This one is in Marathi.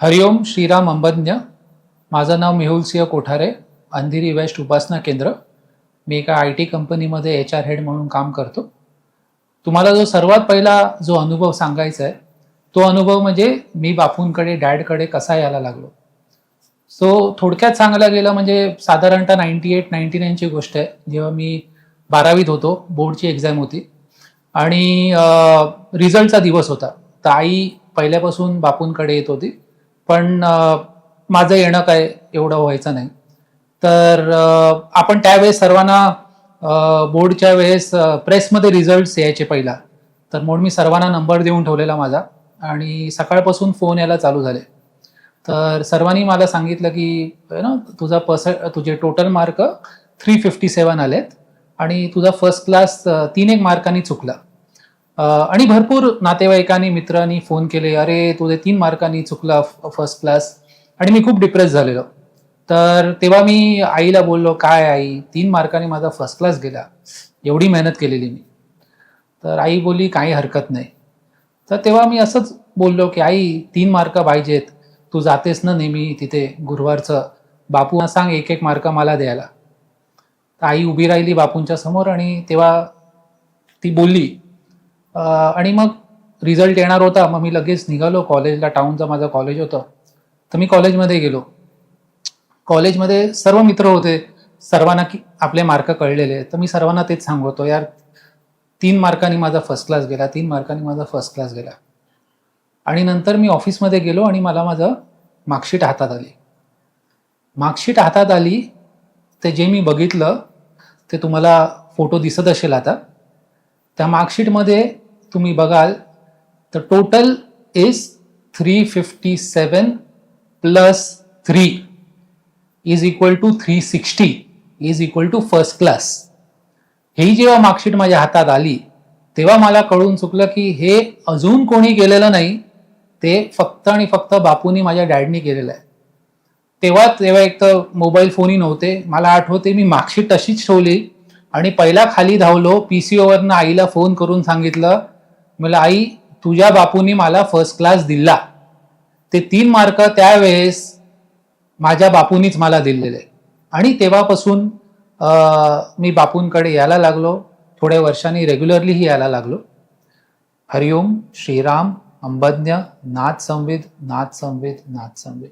हरिओम श्रीराम अंबज्ञ. माझं नाव मेहुल सिंह कोठारे अंधेरी वेस्ट उपासना केंद्र. मी एका आय टी कंपनीमध्ये एच आर हेड म्हणून काम करतो. तुम्हाला जो सर्वात पहिला जो अनुभव सांगायचा आहे तो अनुभव म्हणजे मी बापूंकडे डॅडकडे कसा यायला लागलो. सो थोडक्यात सांगायला गेलं म्हणजे साधारणतः नाईन्टी एट नाईन्टी नाईनची गोष्ट आहे. जेव्हा मी बारावीत होतो बोर्डची एक्झाम होती. आणि रिझल्टचा दिवस होता. तर आई पहिल्यापासून बापूंकडे येत होती. पण माझं येणं काय एवढं व्हायचं नाही. तर आपण त्यावेळेस सर्वांना बोर्डच्या वेळेस प्रेसमध्ये रिझल्ट्स यायचे पहिला. तर म्हणून मी सर्वांना नंबर देऊन ठेवलेला माझा आणि सकाळपासून फोन यायला चालू झाले. तर सर्वांनी मला सांगितलं की ना तुझा पर्स तुझे total mark three fifty seven आलेत आणि तुझा फर्स्ट क्लास तीन एक मार्कांनी चुकला. आणि भरपूर नातेवाईकांनी मित्रांनी फोन केले अरे तुझे तीन मार्कांनी चुकला फर्स्ट क्लास आणि मी खूप डिप्रेस झालेलो. तर तेव्हा मी आईला बोललो काय आई तीन मार्कांनी माझा फर्स्ट क्लास गेला. एवढी मेहनत केलेली मी. तर आई बोलली काही हरकत नाही. तर तेव्हा मी असंच बोललो की आई तीन मार्क पाहिजेत. तू जातेस ना नेहमी तिथे गुरुवारचं. बापू सांग एक एक मार्क मला द्यायला. तर आई उभी राहिली बापूंच्या समोर आणि तेव्हा ती बोलली आणि मग रिझल्ट येणार होता मग मी लगेच निघालो कॉलेजला टाऊनचं माझं कॉलेज होतं. तर मी कॉलेजमध्ये गेलो. कॉलेजमध्ये सर्व मित्र होते. सर्वांना की आपले मार्क कळलेले. तर मी सर्वांना तेच सांगतो यार तीन मार्कांनी माझा फर्स्ट क्लास गेला तीन मार्कांनी माझा फर्स्ट क्लास गेला. आणि नंतर मी ऑफिसमध्ये गेलो आणि मला माझं मार्कशीट हातात आली. मार्कशीट हातात आली ते जे मी बघितलं ते तुम्हाला फोटो दिसत असेल आता. त्या मार्कशीटमध्ये तुम्ही बघाल तर total is three fifty seven plus three is equal to three sixty is equal to first class ही जेव्हा मार्कशीट माझ्या हातात आली तेव्हा मला कळून चुकलं की हे अजून कोणी केलेलं नाही ते फक्त आणि फक्त बापूनी माझ्या डॅडनी केलेलं आहे. तेव्हा तेव्हा एक तर मोबाईल फोनही नव्हते मला आठवते मी मार्कशीट तशीच ठेवली आणि पहिला खाली धावलो पी सी ओवरनं आईला फोन करून सांगितलं मला आई तुझ्या बापूंनी मला फर्स्ट क्लास दिला. ते तीन मार्क त्यावेळेस माझ्या बापूंनीच मला दिलेले. आणि तेव्हापासून मी बापूंकडे यायला लागलो. थोड्या वर्षांनी रेग्युलरलीही यायला लागलो. हरिओम श्रीराम अंबज्ञ नाथ संविद नाथ संविद नाथ संविद.